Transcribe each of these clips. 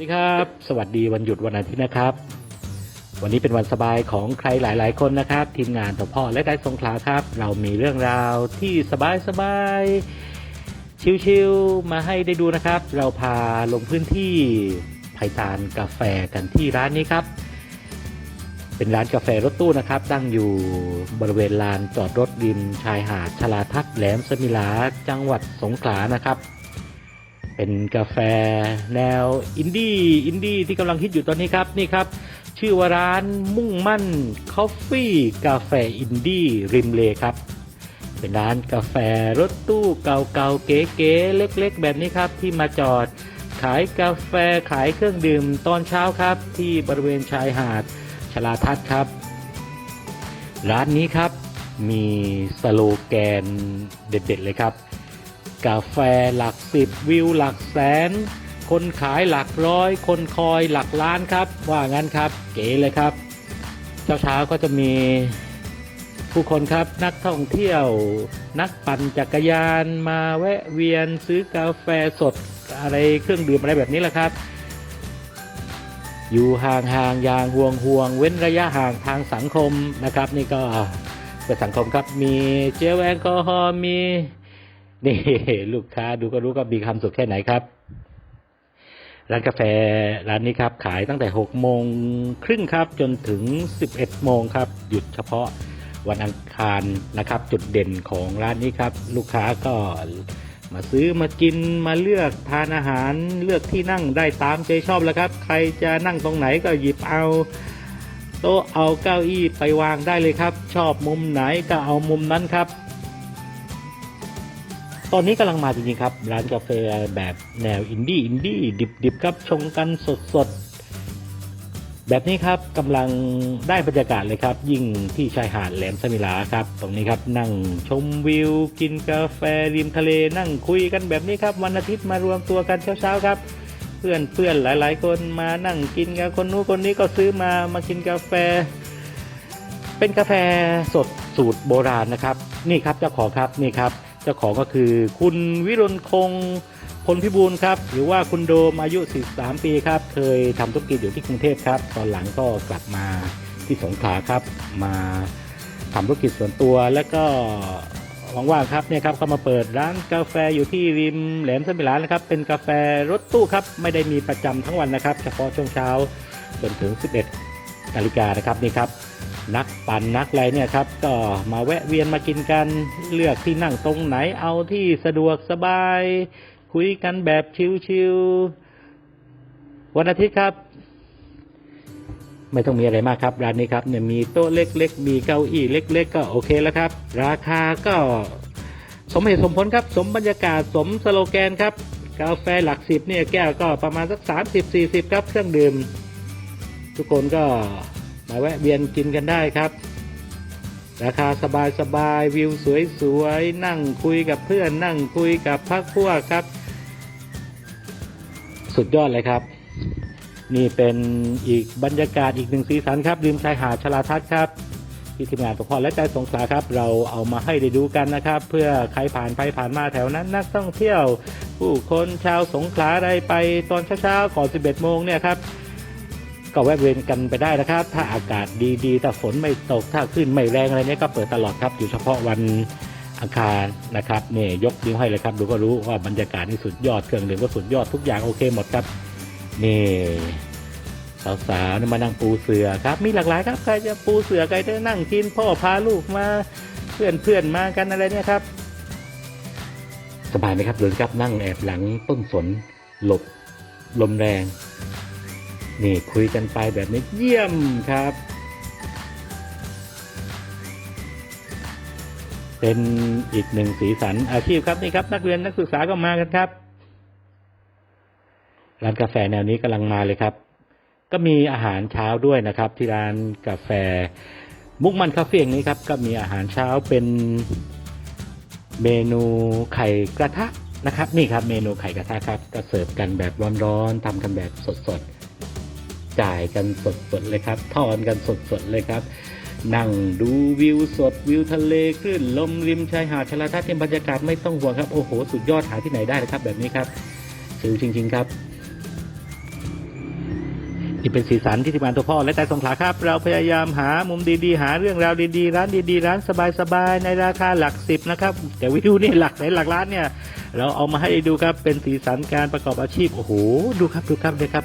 สวัสดีครับ สวัสดีวันหยุดวันอาทิตย์นะครับ วันนี้เป็นวันสบายของใครหลาย ๆ คนนะครับ ทีมงานตัวพ่อและได้สงขลาครับ เรามีเรื่องราวที่สบายสบายชิลๆมาให้ได้ดูนะครับ เราพาลงพื้นที่ไผ่ตานกาแฟกันที่ร้านนี้ครับ เป็นร้านกาแฟรถตู้นะครับ ตั้งอยู่บริเวณลานจอดรถริมชายหาดชลาทัศน์แหลมสมิลาจังหวัดสงขลานะครับ เป็นกาแฟแนวอินดี้อินดี้ที่กำลังฮิตอยู่ตอนนี้ครับนี่ครับ ชื่อว่าร้านมุ่งมั่นคอฟฟี่กาแฟอินดี้ริมเลครับ เป็นร้านกาแฟรถตู้เก่าๆเก๋ๆเล็กๆ แบบนี้ครับที่มาจอดขายกาแฟขายเครื่องดื่มตอนเช้าครับ ที่บริเวณชายหาดชลาทัศน์ครับ ร้านนี้ครับมีสโลแกนเด็ด ๆ เลยครับ กาแฟหลักสิบวิวหลักแสน คนขายหลักร้อย คนคอยหลักล้านครับ ว่างั้นครับเก๋เลยครับเช้าเช้าๆก็จะมีผู้คนครับนักท่องเที่ยว นักปั่นจักรยานมาแวะเวียนซื้อกาแฟสดอะไรเครื่องดื่มอะไรแบบนี้แหละครับ อยู่ห่างๆอย่างห่วงห่วงๆเว้นระยะห่างทางสังคมนะครับ นี่ก็เพื่อสังคมครับมีเจลแอลกอฮอล์มี นี่ลูกค้าดูก็รู้ก็มีความสุขแค่ไหนครับ ร้านกาแฟร้านนี้ครับ ขายตั้งแต่6โมงครึ่งครับ จนถึง11โมงครับ หยุดเฉพาะวันอังคารนะครับ จุดเด่นของร้านนี้ครับ ลูกค้าก็มาซื้อมากินมาเลือกทานอาหารเลือกที่นั่งได้ตามใจชอบแล้วครับ ใครจะนั่งตรงไหนก็หยิบเอาโต๊ะเอาเก้าอี้ไปวางได้เลยครับ ชอบมุมไหนก็เอามุมนั้นครับ ตอนนี้กำลังมาจริงๆครับ ร้านกาแฟแบบแนวอินดี้อินดี้ดิบๆครับชงกันสดๆ แบบนี้ครับกำลังได้บรรยากาศเลยครับ ยิ่งที่ชายหาดแหลมสมิลาครับ ตรงนี้ครับนั่งชมวิว กินกาแฟริมทะเล นั่งคุยกันแบบนี้ครับ วันอาทิตย์มารวมตัวกันเช้าๆครับ เพื่อนเพื่อนๆหลายๆ คนมานั่งกินกันคนนู้นคนนี้ก็ซื้อมามากินกาแฟ เป็นกาแฟสดสูตรโบราณนะครับ นี่ครับเจ้าของครับนี่ครับ เจ้าของก็คือคุณวิรุณคงพลพิบูลครับ หรือว่าคุณโดมอายุ 43 ปีครับ เคยทำธุรกิจอยู่ที่กรุงเทพครับ ตอนหลังก็กลับมาที่สงขลาครับ มาทำธุรกิจส่วนตัว แล้วก็ว่างๆครับเนี่ยครับก็มาเปิดร้านกาแฟอยู่ที่ริมแหลมสมิลานะครับ เป็นกาแฟรถตู้ครับ ไม่ได้มีประจำทั้งวันนะครับ เฉพาะช่วงเช้าจนถึง 11นาฬิกานะครับนี่ครับ นักปั่นนักอะไรเนี่ยครับ ก็มาแวะเวียนมากินกันเลือกที่นั่งตรงไหนเอาที่สะดวกสบาย คุยกันแบบชิลๆวันอาทิตย์ครับ ไม่ต้องมีอะไรมากครับ ร้านนี้ครับเนี่ยมีโต๊ะเล็ก ๆ มีเก้าอี้เล็ก ๆ ก็โอเคแล้วครับ ราคาก็สมเหตุสมผลครับ สมบรรยากาศสมสโลแกนครับ กาแฟหลักสิบเนี่ยแก้วก็ประมาณสักสามสิบสี่สิบครับเครื่องดื่ม ทุกคนก็ มาแวะเวียนกินกันได้ครับ ราคาสบายสบายๆวิวสวยๆ นั่งคุยกับเพื่อนนั่งคุยกับพักพวกครับ สุดยอดเลยครับ นี่เป็นอีกบรรยากาศอีกหนึ่งสีสันครับริมชายหาดชลาทัศน์ครับที่ทีมงานปกครองและใจสงขลาครับ เราเอามาให้ได้ดูกันนะครับ เพื่อใครผ่านไปผ่านมาแถวนั้น นักท่องเที่ยว ผู้คนชาวสงขลาได้ไปตอนเช้าๆก่อน 11 โมงเนี่ยครับ ก็แวะเวียนกันไปได้นะครับ ถ้าอากาศดีๆถ้าฝนไม่ตกถ้าขึ้นไม่แรงอะไรเนี่ยก็เปิดตลอดครับ อยู่เฉพาะวันอังคารนะครับนี่ยกนิ้วให้เลยครับดูก็รู้ว่าบรรยากาศนี่สุดยอดเครื่องดื่มก็สุดยอดทุกอย่างโอเคหมดครับนี่สาวๆนี่มานั่งปูเสือครับ มีหลากหลายครับใครจะปูเสือใครจะนั่งกินพ่อพาลูกมาเพื่อนเพื่อนๆมากันอะไรเนี่ยครับสบายไหมครับเดินครับนั่งแอบหลังต้นสนหลบลมแรง นี่คุยกันไปแบบนี้เยี่ยมครับ เป็นอีกหนึ่งสีสันอาชีพครับนี่ครับ นักเรียนนักศึกษาก็มากันครับร้านกาแฟแนวนี้กำลังมาเลยครับ ก็มีอาหารเช้าด้วยนะครับ ที่ร้านกาแฟ มุกมันคาเฟ่งนี้ครับ ก็มีอาหารเช้าเป็นเมนูไข่กระทะนะครับ นี่ครับเมนูไข่กระทะครับก็เสิร์ฟกันแบบร้อนๆทำกันแบบสดๆ จ่ายกันสดๆเลยครับทอนกันสดๆเลยครับนั่งดูวิวสดวิวทะเลคลื่นลมริมชายหาดชลาทัศน์ที่บรรยากาศไม่ต้องห่วงครับโอ้โหสุดยอดหาที่ไหนได้เลยครับ แบบนี้ครับชิลจริง ๆ ครับนี่เป็นสีสันที่ทีมงานตัวพ่อและใจสงขลาครับ เราพยายามหามุมดีๆ หาเรื่องราวดีๆ ร้านดีๆ ร้านสบายๆ ในราคาหลักสิบนะครับ แต่วิวนี่หลักไหนหลักล้านเนี่ย เราเอามาให้ดูครับเป็นสีสันการประกอบอาชีพ โอ้โห ดูครับดูครับเลยครับ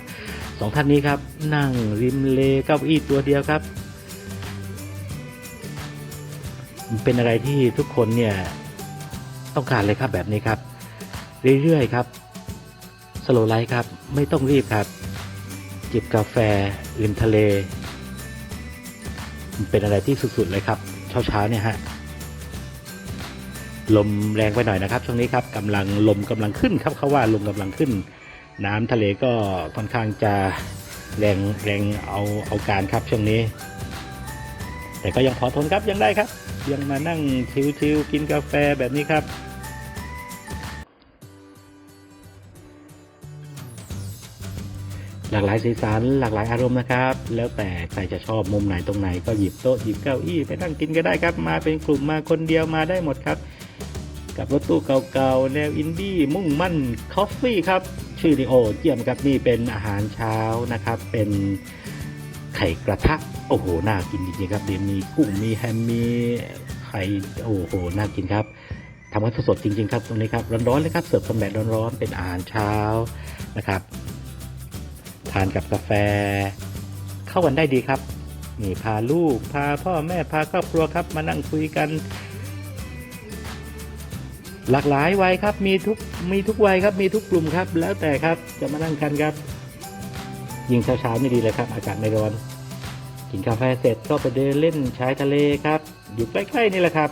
สองท่านนี้ครับ นั่งริมเลเก้าอี้ตัวเดียวครับ เป็นอะไรที่ทุกคนเนี่ยต้องการเลยครับแบบนี้ครับ เรื่อยๆครับสโลไลท์ครับ ไม่ต้องรีบครับ จิบกาแฟริมทะเล เป็นอะไรที่สุดๆเลยครับ เช้าๆเนี่ยฮะลมแรงไปหน่อยนะครับ ช่วงนี้ครับกำลังลมกำลังขึ้นครับเขาว่าลมกำลังขึ้น น้ำทะเลก็ค่อนข้างจะแรงแรงเอาเอาการครับช่วงนี้ แต่ก็ยังพอทนครับยังได้ครับ ยังมานั่งชิวๆกินกาแฟแบบนี้ครับหลากหลายสีสันหลากหลายอารมณ์นะครับ แล้วแต่ใครจะชอบมุมไหนตรงไหนก็หยิบโต๊ะหยิบเก้าอี้ไปนั่งกินก็ได้ครับ มาเป็นกลุ่มมาคนเดียวมาได้หมดครับ กับรถตู้เก่าๆแนวอินดี้มุ่งมั่นคอฟฟี่ครับ ชื่อนี่โอเจียมครับนี่เป็นอาหารเช้านะครับ เป็นไข่กระทะโอ้โหน่ากินจริงๆครับเดี๋ยวมีกุ้งมีแฮมมีไข่โอ้โหน่ากินครับทำกันสดๆจริง ๆ ครับตรงนี้ครับร้อนๆเลยครับเสิร์ฟกันแบบร้อนๆเป็นอาหารเช้านะครับ ทานกับกาแฟ เข้ากันได้ดีครับนี่พาลูกพาพ่อแม่พาครอบครัวครับ มานั่งคุยกัน หลากหลายวัยครับมีทุกมีทุกวัยครับมีทุกกลุ่มครับ แล้วแต่ครับจะมานั่งกันครับ ยิงเช้าๆนี่ดีเลยครับ อากาศไม่ร้อน กินกาแฟเสร็จก็ไปเดินเล่นชายทะเลครับ อยู่ใกล้ๆนี่แหละครับ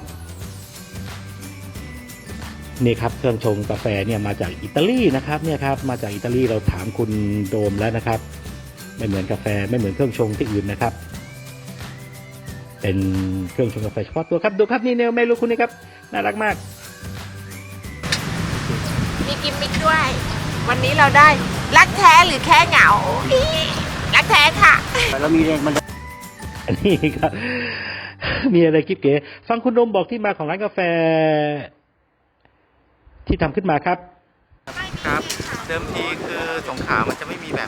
นี่ครับเครื่องชงกาแฟเนี่ยมาจากอิตาลีนะครับเนี่ยครับมาจากอิตาลีเราถามคุณโดมแล้วนะครับ ไม่เหมือนกาแฟไม่เหมือนเครื่องชงที่อื่นนะครับเป็นเครื่องชงกาแฟเฉพาะตัวครับดูครับนี่เนวเมลูคุณนี่ครับน่ารักมาก ด้วย วันนี้เราได้รักแท้หรือแค่เหงาอี๋รักแท้ค่ะเรามีแรงบันดาลอันนี้ครับมีอะไรกิ๊บเก๋ฟังคุณโดมบอกที่มาของร้านกาแฟ ที่ทำขึ้นมาครับ ครับ เดิมทีคือสงขลามันจะไม่มีแบบ